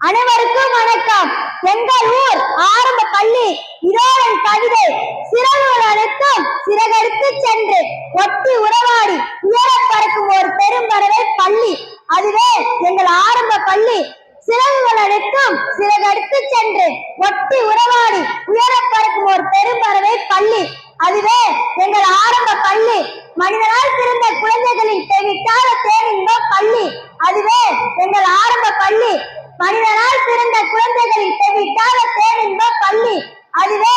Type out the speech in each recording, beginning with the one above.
அனைவருக்கும் வணக்கம். எங்கள் ஊர் ஆரம்ப பள்ளி இதோடன் கவிதை சிறகுகள் அனைத்தும் சிறகெடுத்து சென்று ஒட்டி உறவாடி உயரப் பறக்கும் ஒரு பெரும்பறவை பள்ளி. அதுவே எங்கள் ஆரம்ப பள்ளி சிறகுகள் அடுக்கும் சிறகு அடுத்து சென்று ஒட்டி உறவாடி உயர பறக்கும் ஒரு பெரும்பறவை பள்ளி. அதுவே எங்கள் ஆரம்ப பள்ளி. மனிதனால் பிறந்த குழந்தைகளின் தெவிட்டாத தேனின்ப பள்ளி. அதுவே எங்கள் ஆரம்ப பள்ளி. மனிதனால் பிறந்த குழந்தைகளின் தெவிட்டாத தேனின்ப பள்ளி. அதுவே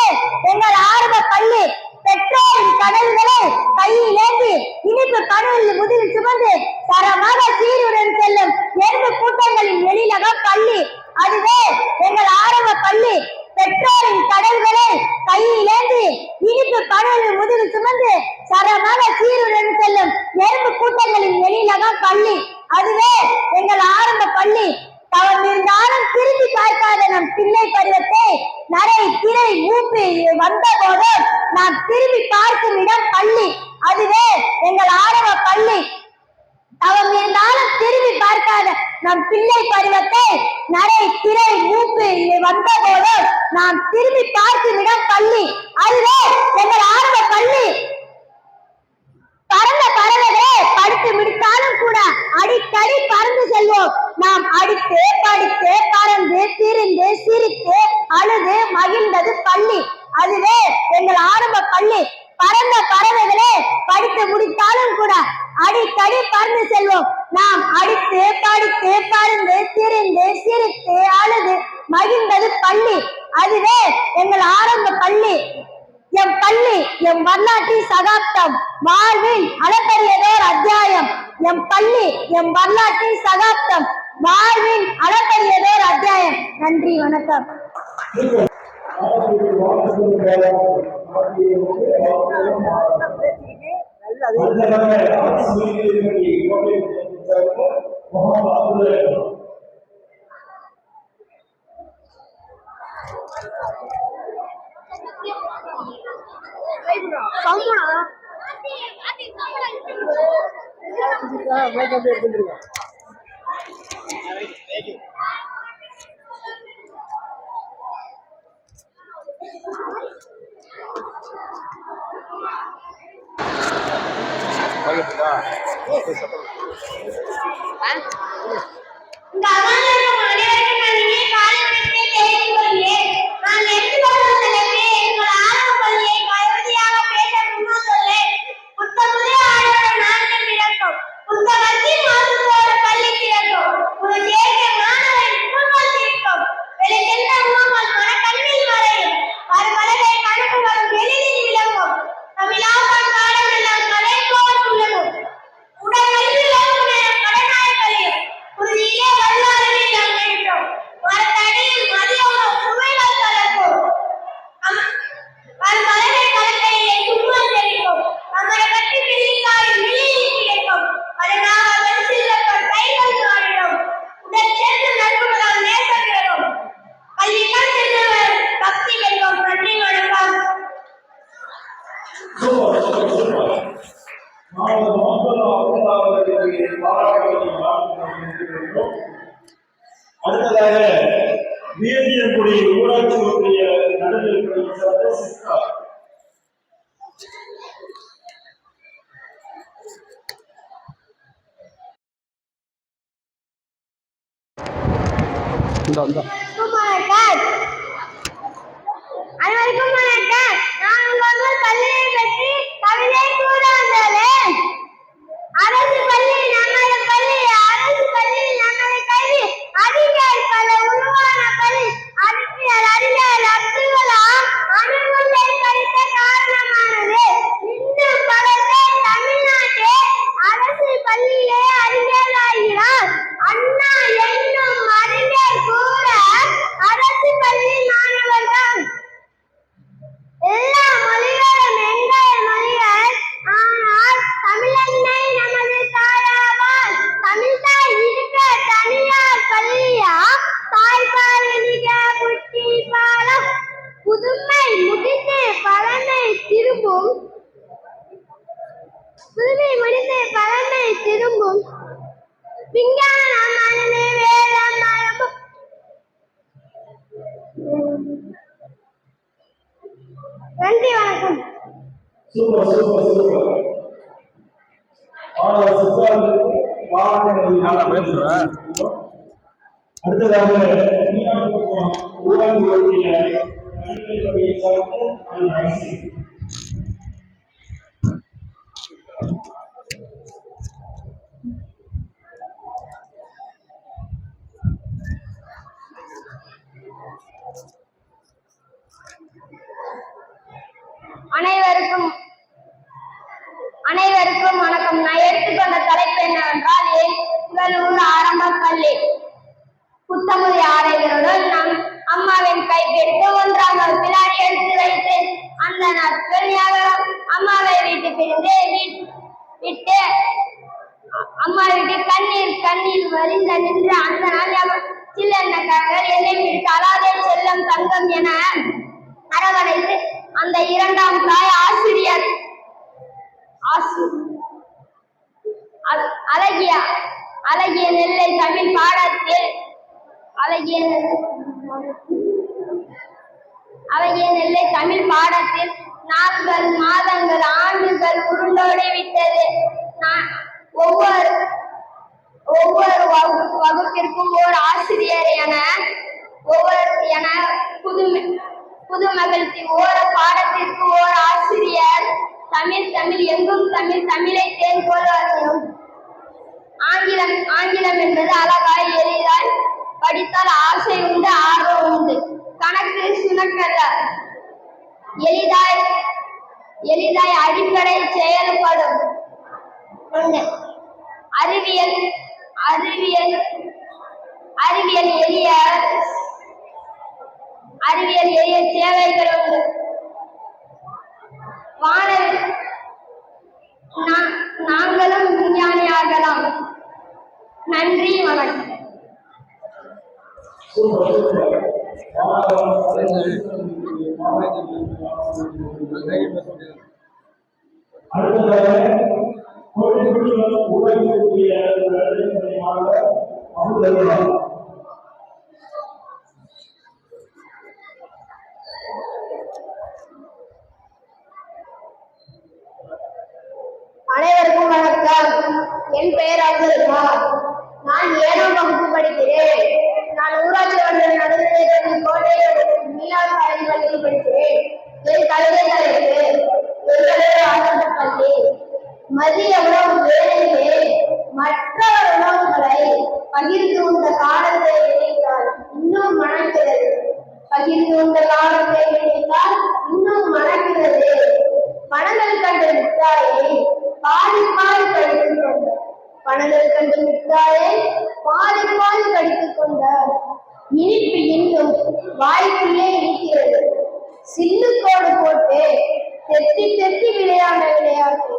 எங்கள் ஆரம்ப பள்ளி. பெற்றோரின் கடல்களை கையில் ஏந்தி இனிப்பு பணியில் முதுகில் சுமந்து தரமாக சீருடன் செல்லும் எறும்பு கூட்டங்களின் எழிலக பள்ளி. அதுவே எங்கள் ஆரம்ப பள்ளி. பெற்றோரின் கடல்களை கையில் ஏந்தி இனிப்பு பணியில் முதுகில் சுமந்து சரமாக சீருடன் செல்லும் எறும்பு கூட்டங்களின் எழிலக பள்ளி. அதுவே எங்கள் ஆரம்ப பள்ளி. தவம் இருந்தாலும் திரும்பி பார்க்காத நம் பிள்ளை பருவத்தை நரை திரை ஊப்பி வந்த போதும் நாம் திரும்பி பார்க்கும் இடம் பள்ளி. அதுவே எங்கள் ஆரம்ப பள்ளி. அவன் இருந்தாலும் திரும்பி பார்க்காத நம் பிள்ளை பருவத்தை நரை திரை மூப்பு வந்த போது நாம் திரும்பி பார்க்கும் இடம் பள்ளி. அதுவே எங்கள் ஆரம்ப பள்ளி. பறந்த பறவைகளே படித்து முடித்தாலும் கூட அடிக்கடி பறந்து செல்வோம். நாம் அடித்து படித்து பறந்து திரிந்து சிரித்து அழுது மகிழ்ந்தது பள்ளி. அதுவே எங்கள் ஆரம்ப பள்ளி. பறந்த பறவைகளே படித்து முடித்தாலும் கூட அடிக்கடி பறந்து செல்வோம். நாம் அடித்து படித்து பறந்து திரிந்து சிரித்து அழுது மகிழ்ந்தது பள்ளி. அதுவே எங்கள் ஆரம்ப பள்ளி. எம் பள்ளி எம் வரலாற்றின் சகாப்தம். வாழ்வின் அளப்பரியதோர் அத்தியாயம். எம் பள்ளி எம் வரலாற்றின் சகாப்தம். வாழ்வின் அளப்பரியதோர் அத்தியாயம். நன்றி வணக்கம். எடுத்துருக்கேன் இந்த அமர்ந்திருக்கும் அனைவருக்கும் நான் இனிய வணக்கம் நன்றி வணக்கம். Super super super. மாணவர் சித்தார்த் மாணவர்கள் நல்லா பேசுற. அடுத்ததாக ஊராட்சி ஒன்றிய சார்ந்த அந்த அரசு அனைவருக்கும் அனைவருக்கும் வணக்கம் நான் எடுத்துக்கொண்ட தலைப்பு என்னவென்றால் என் புகழூர் ஆரம்ப பள்ளி புத்தமுதி ஆடைகளுடன் நம் அம்மாவின் கைப்பிடித்து ஒன்றாக வகுப்பில் எடுத்து வைத்து அந்த நாட்கள் யாரும் அம்மாவை வீட்டுக்கு பிரிந்து விட்டு அம்மா வீட்டு கண்ணீர் கண்ணீர் வலிந்த நின்று அந்த நாள் ஞாபகம். சில்லெண்ணக்காரர்கள் என்னை பிடித்து அலாதே செல்லம் தங்கம் என அரவணைத்து அந்த இரண்டாம் தாய் ஆசிரியர் அழகிய அழகிய நெல்லை தமிழ் பாடத்தில் அழகிய நெல்லை அழகிய நெல்லை தமிழ் பாடத்தில் நாட்கள் மாதங்கள் ஆண்டுகள் உருண்டோடி விட்டது. நான் ஒவ்வொரு ஒவ்வொரு வகுப்பிற்கும் ஓர் ஆசிரியர் என ஒவ்வொரு என புதுமை புதுமகிழ்ச்சி ஒவ்வொரு பாடத்திற்கு ஓர் ஆசிரியர். தமிழ் தமிழ் எங்கும் தமிழ் தமிழை தேன் போல் ஆங்கிலம் ஆங்கிலம் என்பது அழகாய் எளிதாய் படித்தால் ஆசை உண்டு ஆர்வம் உண்டு. கணக்கு சுணக்கல்ல எளிதாய் எளிதாய் அடிப்படை செயல்படும். ஒன்று அறிவியல் அறிவியல் அறிவியல் எளிய அறிவியல் எளிய சேவைகள் உண்டு. வானல் நாங்களும் விஞ்ஞானி ஆகலாம் நன்றி வணக்கம். அடுத்ததாக கோழிக்குடியில் ஊராட்சி மாணவர் அனைவருக்கும் வணக்கம். என் பெயர் அப்துல் நான் ஏழாம் வகுப்பு படிக்கிறேன். நான் ஊராட்சி ஒன்றிய நடுநிலைப்பள்ளி கோட்டையில் மீனாள் சாலை பள்ளியில் படிக்கிறேன். என் கல்வி தலைப்பு எங்களது ஆசிரியர் பள்ளி. மதிய உணவு வேலையிலே மற்றவர் உணவுகளை பகிர்ந்து உண்ட காலத்தை நினைத்தால் இன்னும் மணக்கிறது. பகிர்ந்து உண்ட காலத்தை நினைத்தால் இன்னும் மணக்கிறது. பணங்கள் கண்ட முத்தாயை பாதி பாதி கடித்துக் கொண்டார் பணங்கள் கண்டு மிட்டாயை பாதி பாதி கடித்துக் கொண்டார் இனிப்பு இன்னும் வாய்க்குள்ளே இருக்கிறது. சில்லுக்கோடு போட்டு தெத்தி தெத்தி விளையாட விளையாட்டு.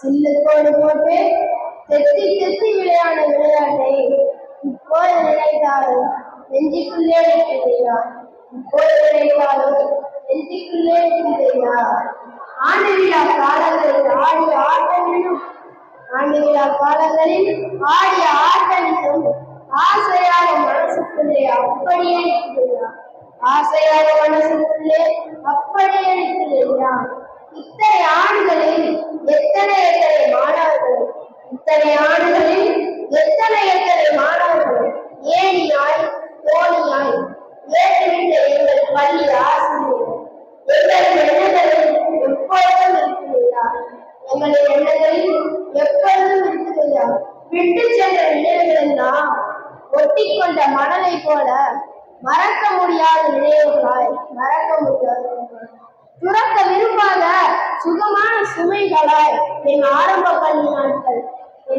சில்லுக்கோடு போட்டு தெத்தி தெத்தி விளையாட விளையாட்டை. இப்போது நினைத்தாலும் நெஞ்சுக்குள்ளே இருக்கிறையா இப்போது நினைத்தாலும் நெஞ்சுக்குள்ளே இருக்கிறையா ஆண்டு விழா காலங்களில் ஆடி ஆட்டமிலும் ஆண்டு விழா காலங்களில் ஆடிய ஆட்டங்களும் ஆசையாக மனசுக்குள்ளே அப்படியே இருக்கிறையா ஆசையாக மனசுக்குள்ளே அப்படியே இருக்கிறையா இத்தனை ஆண்டுகளில் எத்தனை எத்தனை மாணவர்கள் இத்தனை ஆண்டுகளில் எத்தனை எத்தனை மாணவர்கள் ஏனியாய் தோணியாய் ஏற்றுவிட்ட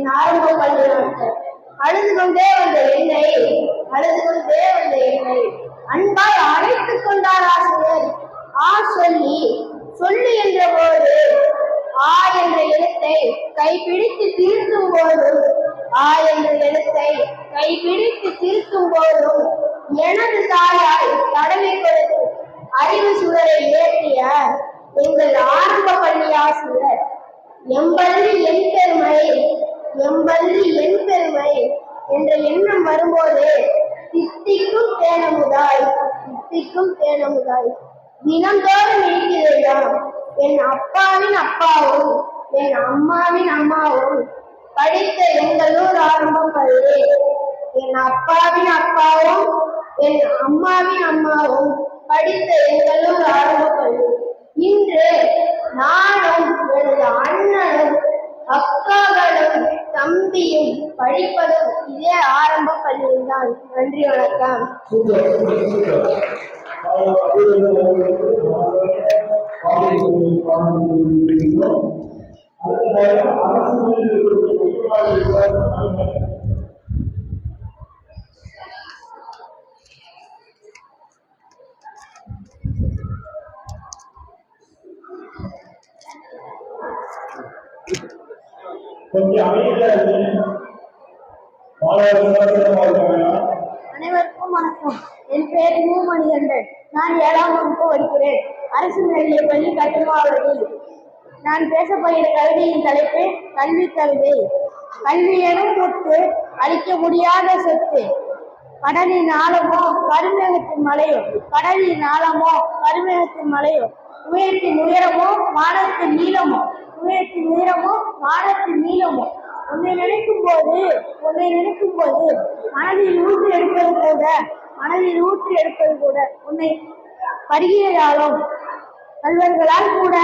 என் ஆரம்ப அழுது கொண்டே வந்த என்னை அழுது கொண்டே வந்த என்னை. அன்பாய் அழைத்துக் கொண்டார் ஆசிரியர். ஆ சொல்லி சொல்லு என்ற போது ஆ என்ற எழுத்தை கைப்பிடித்து திருத்தும் போதும் ஆ என்ற எழுத்தை கைப்பிடித்து திருத்தும் போதும் எனது தாயாய் தடவி கொடுத்து அறிவு சுடரை ஏற்றிய எங்கள் ஆரம்ப பள்ளி ஆசிரியர் எம்பள்ளி என் பெருமை எம்பள்ளி என் பெருமை என்ற எண்ணம் வரும்போது தித்திக்கும் தேனமுதாய் தித்திக்கும் தேனமுதாய் தினந்தோறும் இருக்கிறேன் என் அப்பாவின் அப்பாவும் என் அம்மாவின் அம்மாவும் படித்த எங்களூர் ஆரம்பம் பள்ளி என் அப்பாவின் அப்பாவும் என் அம்மாவின் அம்மாவும் படித்த எங்களூர் ஆரம்ப பள்ளி இன்று நானும் எனது அண்ணனும் அக்காகளும் தம்பியும் படிப்பதும் இதே ஆரம்ப பள்ளியில்தான். நன்றி வணக்கம். அரசு அனைவருக்கும் வணக்கம். என் பெயர் மூ. மணிகண்டன். நான் ஏழாம் வகுப்பு படிக்கிறேன். அரசு மேல்நிலைப் பள்ளி கட்டுமாவளத்தில் நான் பேச போகிற கவிதையின் தலைப்பு கல்வி கவிதை. கல்வி எனும் சொத்து அழிக்க முடியாத சொத்து. கடலின் ஆழமோ கருமேகத்தின் மலையோ கடலின் ஆழமோ கருமேகத்தின் மலையோ உயரத்தின் உயரமோ வானத்தின் நீளமோ உயரத்தின் உயரமோ வானத்தின் நீளமோ உன்னை நினைக்கும் போது உன்னை நினைக்கும் போது மனதில் ஊற்றி எடுப்பது கூட மனதில் ஊற்றி எடுப்பது கூட உன்னை பருகியதாலும் கல்வர்களால் கூட